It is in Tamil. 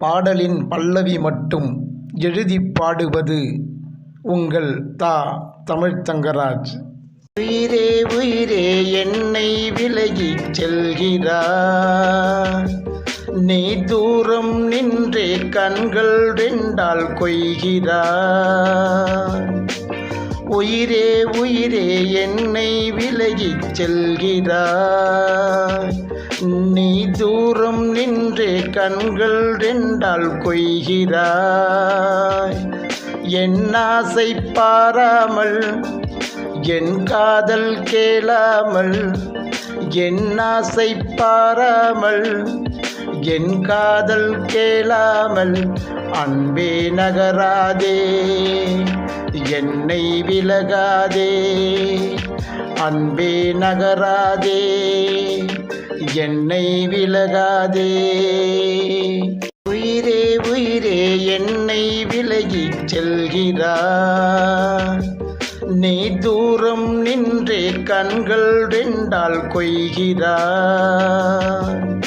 பாடலின் பல்லவி மட்டும் எழுதிப் பாடுவது உங்கள் தா. தமிழ்த்தங்கராஜ் உயிரே உயிரே என்னை விலகிச் செல்கிறாய் நீ தூரம் நின்றே கண்கள் ரெண்டால் கொய்கிறாய் உயிரே உயிரே என்னை விலகிச் செல்கிறாய். நீ தூரம் நின்றே கண்கள் ரெண்டால் கொய்கிறாய். என் ஆசை பாராமல் என் காதல் கேளாமல் என் ஆசை பாராமல் என் காதல் கேளாமல் அன்பே நகராதே. என்னை விலகாதே. அன்பே நகராதே. என்னை விலகாதே. உயிரே உயிரே என்னை விலகிச் செல்கிறார். நீ தூரம் நின்றே கண்கள் ரெண்டால் கொய்கிறார்.